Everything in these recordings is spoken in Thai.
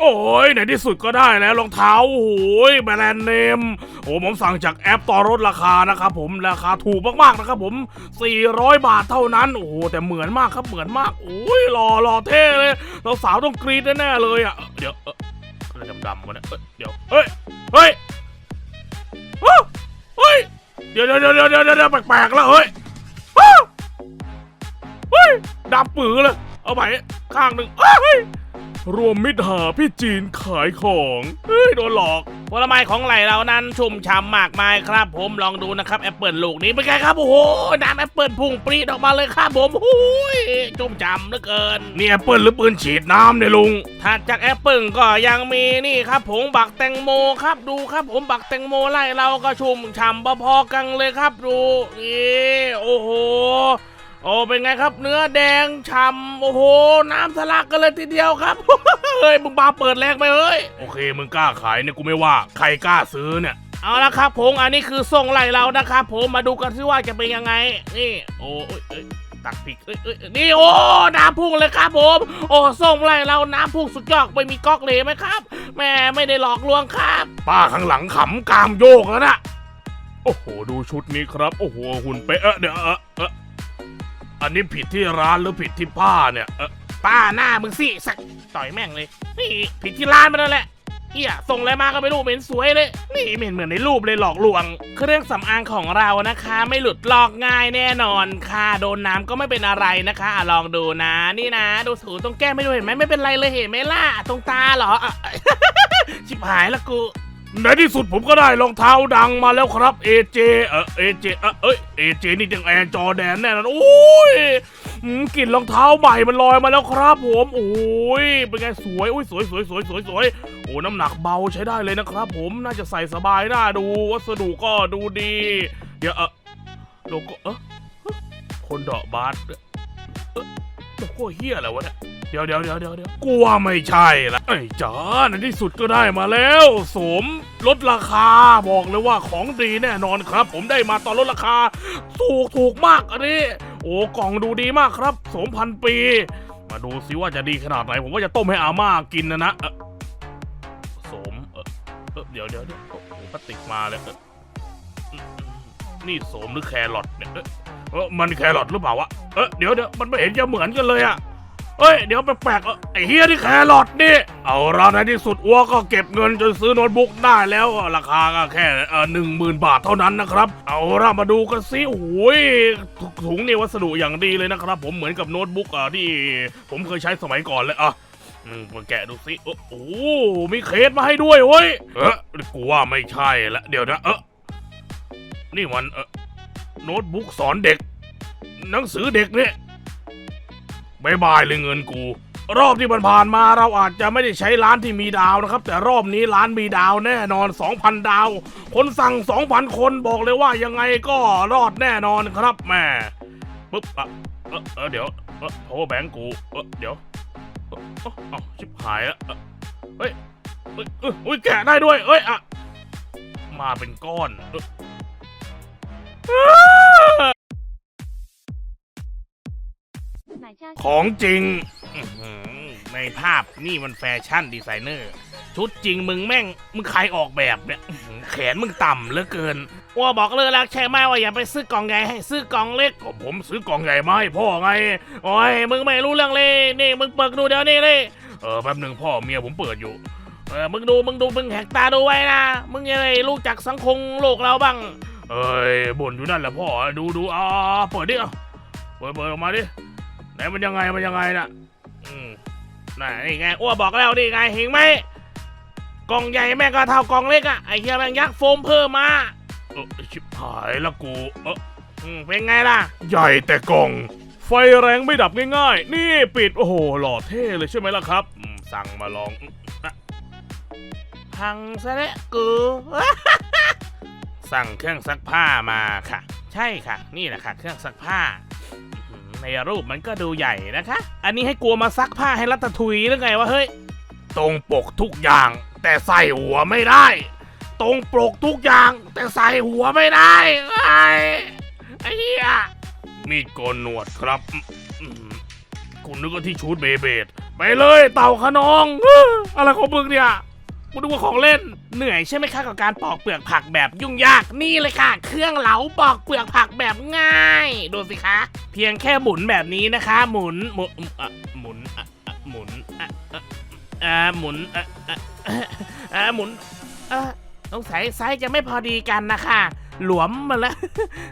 โอ้ยในที่สุดก็ได้แล้วรองเท้าโอ้ยแบรนด์เนมโอ้ผมสั่งจากแอปต่อลดราคานะครับผมราคาถูกมากๆนะครับผม 400 บาทเท่านั้น โอ้โหแต่เหมือนมากครับเหมือนมากโอ้ยหล่อหล่อเท่เลยเราสาวต้องกรี๊ดแน่ๆเลยอะเดี๋ยวเอออะไรดำๆวะเนี่ยเอ้ยเดี๋ยวเฮ้ยเฮ้ยเฮ้ยเดี๋ยวเดี๋ยวเดี๋ยวเดี๋ยวเดี๋ยวแปลกๆแล้วเฮ้ยเฮ้ยดำปือเลยเอาไปข้างหนึ่งเฮ้ย รวมมิตรหาพี่จีนขายของเฮ้ยโดนหลอก ผลไม้ของไหลเรานั้นชุ่มฉ่ำมากมายครับ ผมลองดูนะครับแอปเปิลลูกนี้เป็นไงครับโอ้โหน้ำแอปเปิลพุ่งปรีดออกมาเลยครับผมโอ้ยชุ่มฉ่ำเหลือเกินนี่แอปเปิลหรือปืนฉีดน้ำเนี่ยลุงถัดจากแอปเปิลก็ยังมีนี่ครับผงบักแตงโมครับดูครับผมบักแตงโมไล่เราก็ชุ่มฉ่ำพอๆกันเลยครับดูนี่โอ้โห โอ้เป็นไงครับเนื้อแดงฉ่ำโอ้โห น้ำทะลักกันเลยทีเดียวครับเฮ้ยมึงบาเปิดแรงไปเฮ้ยโอเคมึงกล้าขายเนี่ยกูไม่ว่าใครกล้าซื้อเนี่ยเอาละครับผมอันนี้คือส่งไล่เรานะครับผมมาดูกันซิว่าจะเป็นยังไง นี่ โอ้ยเอ้ยตักผิดเอ้ยเอ้ยนี่โอ้น้ำพุ่งเลยครับผม โอ้ส่งไล่เราน้ำพุ่งสุดยอดไม่มีก๊อกเลยไหมครับแม่ไม่ได้หลอกลวงครับ ป้าข้างหลังขำกามโยกแล้วนะโอ้โหดูชุดนี้ครับ โอ้โหหุ่นเป๊ะเออเดี๋ยวเออเอันนี้ผิดที่ร้านหรือผิดที่ป้าเนี่ยเออป้าหน้ามึงสิสักต่อยแม่งเลยนี่ผิดที่ร้านมันนั่นแหละเฮียส่งอะไรมาก็ไม่รู้เหม็นสวยเลยนี่เหม็นเหมือนในรูปเลยหลอกลวง เครื่องสำอางของเรานะคะ ไม่หลุดลอกง่ายแน่นอนค่ะโดนน้ำก็ไม่เป็นอะไรนะคะอะลองดูนะ นี่นะ ดูถูตรงแก้มไม่ดูเห็นไหมไม่เป็นไรเลยเห็นไหมล่ะตรงตาเหรออะชิบหายละกู ในที่สุดผมก็ได้รองเท้าดังมาแล้วครับ AJ เออ AJ เออเอ้ย AJ นี่จังแอร์จอแดนแน่นอนโอ้ยกลิ่นรองเท้าใหม่มันลอยมาแล้วครับ ผมโอ้ยเป็นไงสวยโอ้ยสวยสวยสวยสวยสวยโอ้น้ำหนักเบาใช้ได้เลยนะครับ ผมน่าจะใส่สบายน่าดูวัสดุก็ดูดีเดี๋ยวเออโลโก้เออคนเดาะบาสเออโลโก้เฮียอะไรวะเนี่ย ดี๋ยวเดี๋ยวเดี๋ยวเดี๋ยวเดี๋ยวกูว่าไม่ใช่ละไอ้จ๋าในที่สุดก็ได้มาแล้ว สมลดราคาบอกเลยว่าของดีแน่นอนครับ ผมได้มาตอนลดราคา ถูกถูกมากอันนี้ โอ้กล่องดูดีมากครับสมพันปี มาดูซิว่าจะดีขนาดไหน ผมว่าจะต้มให้อาม่ากินนะนะเออสมเออเดี๋ยวเดี๋ยวเดี๋ยวโอ้โหพลาสติกมาเลยเออนี่สมหรือแครอทเนี่ยเออเออมันแครอทหรือเปล่าวะเออเดี๋ยวเดี๋ยวมันไม่เห็นจะเหมือนกันเลยอะ เอ้ยเดี๋ยวแปลกๆเอ้ยไอ้เฮียที่แครอทนี่ เอาละในที่สุดอ้วก็เก็บเงินจนซื้อโน้ตบุ๊กได้แล้วราคาก็แค่เออหนึ่งหมื่นบาทเท่านั้นนะครับ เอาละมาดูกันสิโอ้ยถุงนี่วัสดุอย่างดีเลยนะครับ ผมเหมือนกับโน้ตบุ๊กอะที่ผมเคยใช้สมัยก่อนเลยอะอืมมาแกะดูสิโอ้โหมีเคสมาให้ด้วยเว้ยเออกูว่าไม่ใช่ละเดี๋ยวนะเออนี่มันเออโน้ตบุ๊กสอนเด็ก หนังสือเด็กเนี่ย บายบายเลยเงินกู รอบที่ผ่านมาเราอาจจะไม่ได้ใช้ร้านที่มีดาวนะครับ แต่รอบนี้ร้านมีดาวแน่นอน 2,000 ดาว คนสั่ง 2,000 คนบอกเลยว่ายังไงก็รอดแน่นอนครับแม่ปึ๊บอะเออเออเดี๋ยวเออโทรแบงก์กูเออเดี๋ยวเออเอาชิบหายแล้วเออเฮ้ยเอ้ยเอ้ยอุ้ยแกะได้ด้วยเอ้ยอะมาเป็นก้อนเออ ของจริงอื้อหือในภาพนี่มันแฟชั่นดีไซเนอร์ ชุดจริงมึงแม่ง มึงใครออกแบบเนี่ยอื้อหือแขนมึงต่ำเหลือเกินว่าบอกเลยแล้วใช่ไหมว่าอย่าไปซื้อกล่องใหญ่ให้ซื้อกล่องเล็กก็ผมซื้อกล่องใหญ่มาให้พ่อไง โอ้ยมึงไม่รู้เรื่องเลยนี่มึงเปิดดูเดี๋ยวนี้เลยเออแป๊บหนึ่งพ่อเมียผมเปิดอยู่ เออมึงดูมึงดูมึงแหกตาดูไว้นะมึงยังไงรู้จักสังคมโลกเราบ้าง เอ้ยบ่นอยู่นั่นแหละพ่อดูดูอ่าเปิดดิเอาเปิดเปิดออกมาดิ ไหนมันยังไงมันยังไงน่ะอืมน่ะนี่ไงอ้วบอกแล้วนี่ไงเห็นไหมกล่องใหญ่แม่งก็เท่ากล่องเล็กอะไอ้เหี้ยแม่งยักษ์โฟมเพิ่มมาเออชิบหายละกูเอออืมเป็นไงล่ะ ใหญ่แต่กล่อง ไฟแรงไม่ดับง่ายๆ นี่ปิดโอ้โหหล่อเท่เลยใช่ไหมล่ะครับอืมสั่งมาลองอืมอะพังซะแล้วกู สั่งเครื่องซักผ้ามาค่ะ ใช่ค่ะ นี่แหละค่ะ เครื่องซักผ้าอื้อหือ ในรูปมันก็ดูใหญ่นะคะ อันนี้ให้กลัวมาซักผ้าให้รัตทุยหรือไงวะเฮ้ย ตรงปกทุกอย่าง แต่ใส่หัวไม่ได้ ตรงปกทุกอย่าง แต่ใส่หัวไม่ได้ไอ้ไอ้เหี้ยมีดโกนหนวดครับ คุณนึกว่าที่ชูดเบเบดไปเลยเต่าขนองเอ้ออะไรของมึงเนี่ย กูนึกว่าของเล่น เหนื่อยใช่ไหมคะกับการปอกเปลือกผักแบบยุ่งยาก นี่เลยค่ะ เครื่องเหลาปอกเปลือกผักแบบง่าย ดูสิคะ เพียงแค่หมุนแบบนี้นะคะ หมุน หมุนอะหมุนอะอะหมุนอะอะอะหมุนอะอะอะหมุนเออสงสัยไซส์จะไม่พอดีกันนะคะ หลวมมาแล้ว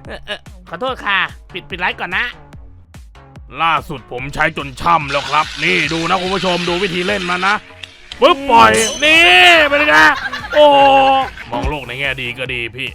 เอ่อเอ่อขอโทษค่ะ ปิดปิดไลฟ์ก่อนนะ ล่าสุดผมใช้จนช่ำแล้วครับ นี่ดูนะคุณผู้ชมดูวิธีเล่นมันนะ ปึ๊บปล่อย นี่เป็นไงโอ้มองโลกในแง่ดีก็ดีพี่